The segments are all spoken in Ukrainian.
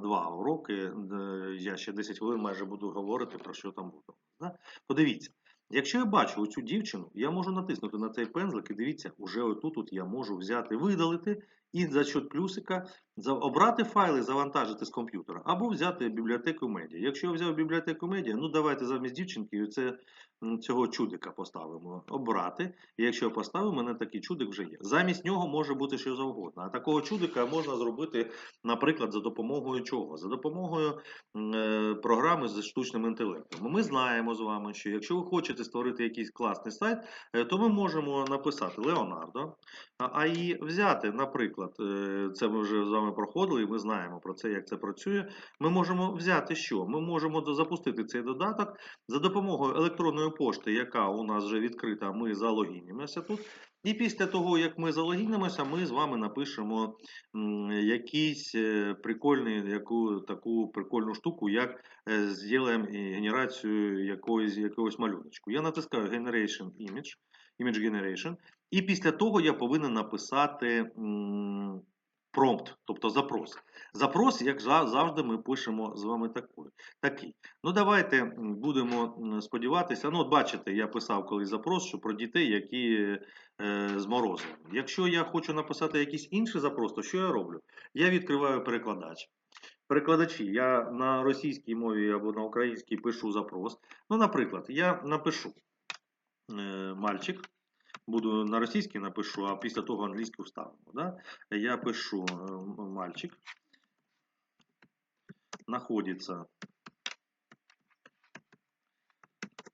два уроки. Я ще 10 хвилин майже буду говорити про що там буде. Подивіться, якщо я бачу оцю дівчину, я можу натиснути на цей пензлик і дивіться, уже отут от я можу взяти, видалити і за счет плюсика обрати файли, завантажити з комп'ютера, або взяти бібліотеку медіа. Якщо я взяв бібліотеку медіа, ну давайте замість дівчинки це, цього чудика поставимо. Обрати. І якщо я поставив, мене такий чудик вже є. Замість нього може бути що завгодно. А такого чудика можна зробити, наприклад, за допомогою чого? За допомогою е, програми з штучним інтелектом. Ми знаємо з вами, що якщо ви хочете створити якийсь класний сайт, е, то ми можемо написати Леонардо, а а і взяти, наприклад, е, це ми вже з вами проходили, і ми знаємо про це, як це працює. Ми можемо взяти що? Ми можемо запустити цей додаток за допомогою електронної пошти, яка у нас вже відкрита, ми залогінімося тут. І після того, як ми залогінимося, ми з вами напишемо м, якийсь е, прикольний, яку таку прикольну штуку, як е, зробимо генерацію якоїсь, якогось малюночку. Я натискаю Generation Image, Image Generation, і після того я повинен написати промпт, тобто запрос. Запрос, як завжди, ми пишемо з вами такий. Ну, давайте будемо сподіватися. Ну, от бачите, я писав колись запрос, що про дітей, які е, з. Якщо я хочу написати якийсь інший запрос, то що я роблю? Я відкриваю перекладач. Перекладачі, я на російській мові або на українській пишу запрос. Ну, наприклад, я напишу е, мальчик, буду на російській напишу, а після того англійську вставимо. Да? Я пишу е, мальчик, находится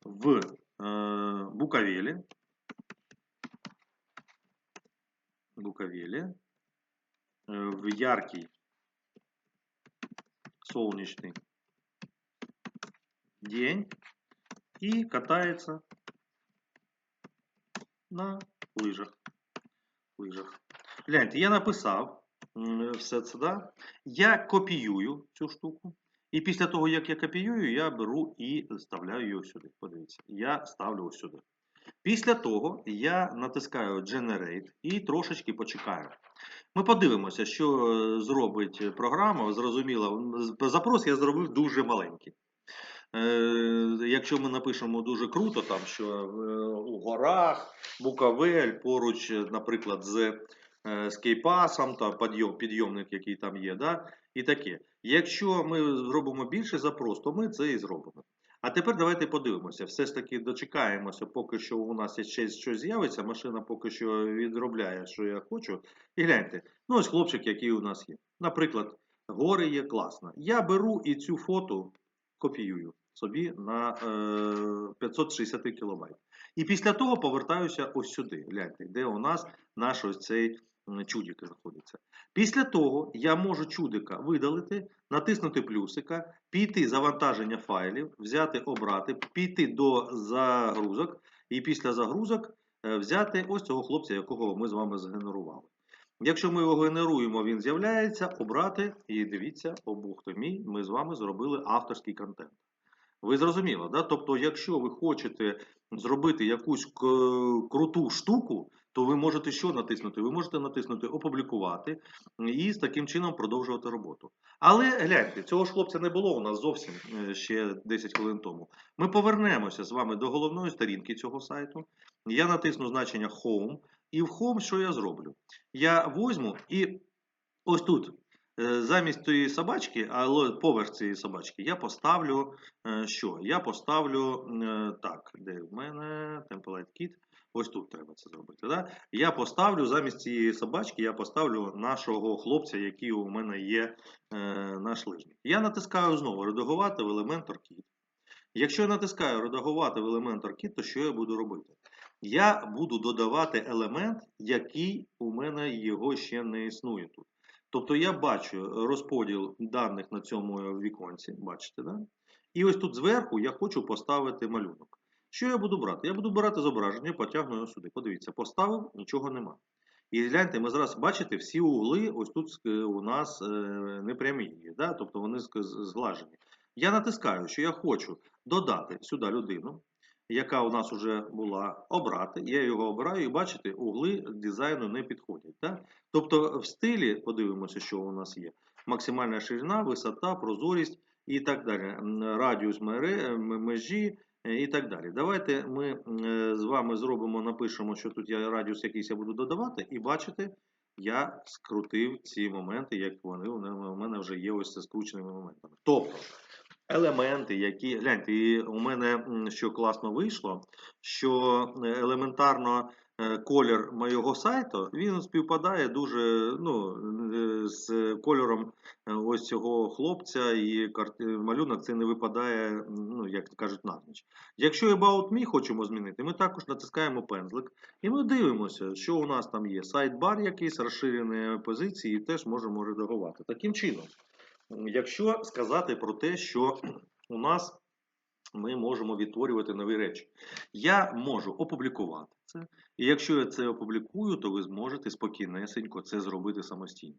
в э, Буковеле, Буковеле, э, в яркий солнечный день и катается на лыжах. лыжах. Гляньте, я написав м, все це, да? я копіюю цю штуку. І після того, як я копіюю, я беру і вставляю її сюди. Подивіться, я ставлю ось сюди. Після того я натискаю Generate і трошечки почекаю. Ми подивимося, що е, зробить програма. Зрозуміло, запрос я зробив дуже маленький. Е, якщо ми напишемо дуже круто, там що е, у горах, Буковель, поруч, е, наприклад, з, е, з Кейпасом, та підйом, підйомник, який там є, да? і таке. Якщо ми зробимо більший запрос, то ми це і зробимо. А тепер давайте подивимося. Все ж таки дочекаємося, поки що у нас ще щось з'явиться. Машина поки що відробляє, що я хочу. І гляньте, ну ось хлопчик, який у нас є. Наприклад, гори є класно. Я беру і цю фото копіюю собі на е, 560 кБ. І після того повертаюся ось сюди. Гляньте, де у нас наш ось цей м, чудик знаходиться. Після того я можу чудика видалити, натиснути плюсика, піти завантаження файлів, взяти, обрати, піти до загрузок, і після загрузок е, взяти ось цього хлопця, якого ми з вами згенерували. Якщо ми його генеруємо, він з'являється, обрати, і дивіться, о Бог ти мій, ми з вами зробили авторський контент. Ви зрозуміли, да? Тобто, якщо ви хочете зробити якусь круту штуку, то ви можете що натиснути? Ви можете натиснути опублікувати і з таким чином продовжувати роботу. Але гляньте, цього ж хлопця не було у нас зовсім е, ще 10 хвилин тому. Ми повернемося з вами до головної сторінки цього сайту. Я натисну значення Home, і в Home що я зроблю? Я возьму і ось тут. Е, Замість тієї собачки, але поверх цієї собачки, я поставлю е, що? Я поставлю е, так, де в мене Template Kit. Ось тут треба це зробити. Да? Я поставлю замість цієї собачки, я поставлю нашого хлопця, який у мене є е, наш лижник. Я натискаю знову редагувати в Elementor Kit. Якщо я натискаю редагувати в Elementor Kit, то що я буду робити? Я буду додавати елемент, який у мене його ще не існує тут. Тобто я бачу розподіл даних на цьому віконці, бачите, да? І ось тут зверху я хочу поставити малюнок. Що я буду брати? Я буду брати зображення, потягну його сюди. Подивіться, поставив, нічого нема. І гляньте, ми зараз бачите, всі угли ось тут е, у нас е, непрямі є, да? тобто вони зглажені. Я натискаю, що я хочу додати сюди людину, яка у нас вже була, обрати. Я його обираю і бачите, угли дизайну не підходять. Да? Тобто в стилі, подивимося, що у нас є. максимальна ширина, висота, прозорість і так далі. Радіус мере- межі е, і так далі. Давайте ми е, з вами зробимо, напишемо, що тут я радіус якийсь я буду додавати, і бачите, я скрутив ці моменти, як вони у мене вже є ось це скрученими моментами. Тобто елементи, які гляньте, і у мене що класно вийшло, що е, елементарно е, колір моєго сайту він співпадає дуже ну, е, з кольором ось цього хлопця, і малюнок це не випадає, ну як кажуть, навніч. Якщо About Me хочемо змінити, ми також натискаємо пензлик і ми дивимося, що у нас там є. Сайт-бар якийсь, розширені позиції, і теж можемо редагувати. Таким чином, якщо сказати про те, що у нас ми можемо відтворювати нові речі. Я можу опублікувати це, і якщо я це опублікую, то ви зможете спокійнесенько це зробити самостійно.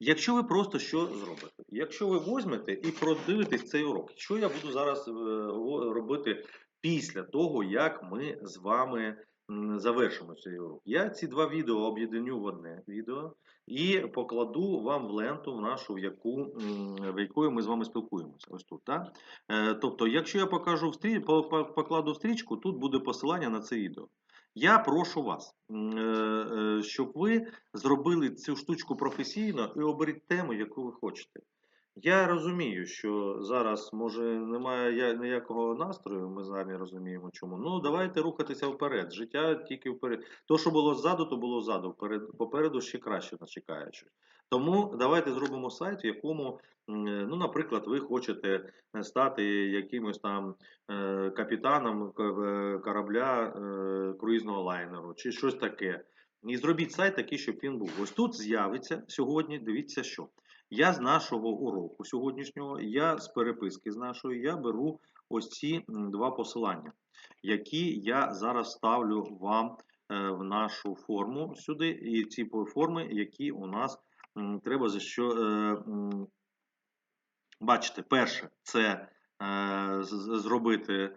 Якщо ви просто що зробите? Якщо ви візьмете і продивитесь цей урок, що я буду зараз е, робити після того, як ми з вами завершимо цей урок? Я ці два відео об'єднаю в одне відео і покладу вам в ленту в нашу, в яку в якої ми з вами спілкуємося. Ось тут, так? Е, Тобто, якщо я покажу покладу в стрічку, тут буде посилання на це відео. Я прошу вас, е, е, щоб ви зробили цю штучку професійно і оберіть тему, яку ви хочете. Я розумію, що зараз може немає ніякого настрою, ми самі розуміємо чому. Ну давайте рухатися вперед. Життя тільки вперед. То, що було ззаду, то було ззаду. Попереду ще краще нас чекає щось. Тому давайте зробимо сайт, в якому, ну, наприклад, ви хочете е, стати якимось там е, капітаном корабля е, круїзного лайнеру чи щось таке. І зробіть сайт такий, щоб він був. Ось тут з'явиться сьогодні. Дивіться, що я з нашого уроку сьогоднішнього, я з переписки з нашої, я беру ось ці два посилання, які я зараз ставлю вам е, в нашу форму сюди, і ці форми, які у нас треба за що е, бачите, перше це е, зробити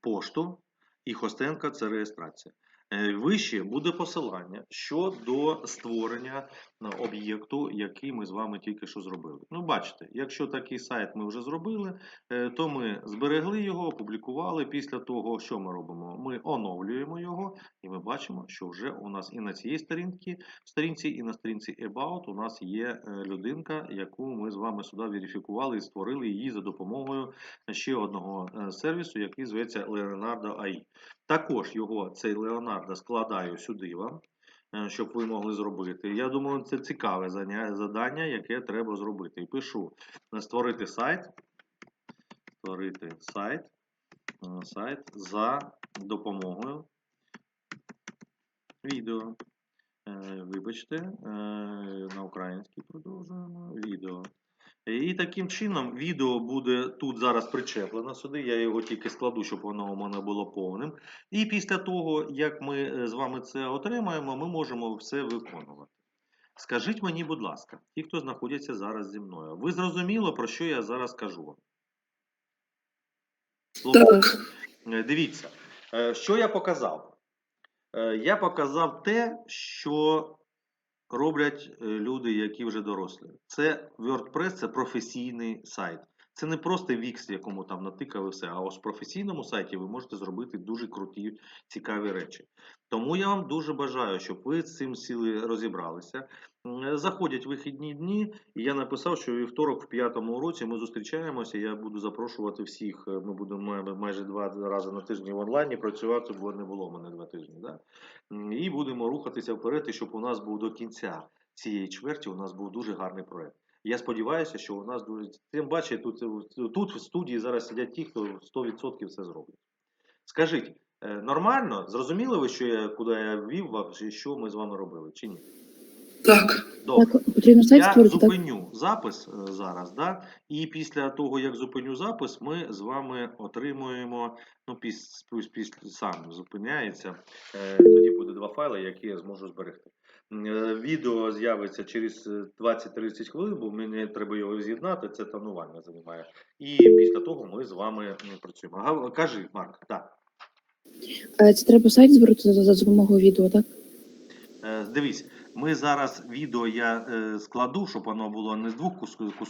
пошту, і хостенка це реєстрація. Е, Вище буде посилання щодо створення е, об'єкту, який ми з вами тільки що зробили. Ну, бачите, якщо такий сайт ми вже зробили, е, то ми зберегли його, опублікували. Після того, що ми робимо? Ми оновлюємо його, і ми бачимо, що вже у нас і на цій сторінці, сторінці, і на сторінці About у нас є людинка, яку ми з вами сюди верифікували і створили її за допомогою ще одного сервісу, який зветься Leonardo AI. Також його цей Leonardo складаю сюди вам, е, щоб ви могли зробити. Я думаю, це цікаве завдання, яке треба зробити. І пишу е, створити сайт. Створити сайт, е, сайт за допомогою відео. Вибачте, на українській продовжуємо відео. І таким чином відео буде тут зараз причеплено сюди. Я його тільки складу, щоб воно у мене було повним. І після того, як ми е, з вами це отримаємо, ми можемо все виконувати. Скажіть мені, будь ласка, ті, хто знаходяться зараз зі мною, ви зрозуміло, про що я зараз кажу вам? Так. Е, Дивіться, е, що я показав? Я показав те, що роблять е, люди, які вже дорослі. Це WordPress, це професійний сайт. Це не просто Wix, якому там натикали все, а ось в професійному сайті ви можете зробити дуже круті, цікаві речі. Тому я вам дуже бажаю, щоб ви з цим сіли розібралися. М, Заходять вихідні дні, і я написав, що вівторок в п'ятому уроці ми зустрічаємося. Я буду запрошувати всіх. е, Ми будемо майже два рази на тижні в онлайні працювати, бо не було мене два тижні. Да? І будемо рухатися вперед, щоб у нас був до кінця цієї чверті, у нас був дуже гарний проект. Я сподіваюся, що у нас дуже тим бачите, тут, тут в студії зараз сидять ті, хто 100% це зроблять. Скажіть, е, нормально? Зрозуміли ви, що я куди я ввів вас, що ми з вами робили, чи ні? Так. Добре. Так, потрібно сайт Я створити, так? зупиню запис е, зараз, да? і після того, як зупиню запис, ми з вами отримуємо, ну, піс, піс, піс- сам зупиняється, е, тоді буде два файли, які я зможу зберегти. Е, Відео з'явиться через е, 20-30 хвилин, бо мені треба його з'єднати, це тонування займає. І після того ми з вами м, працюємо. Ага, кажи, Марк, так. Е, Це треба сайт зберегти за, за допомогою відео, так? Е, Дивись, Ми зараз відео я е, складу, щоб воно було не з двох кус- кусочків.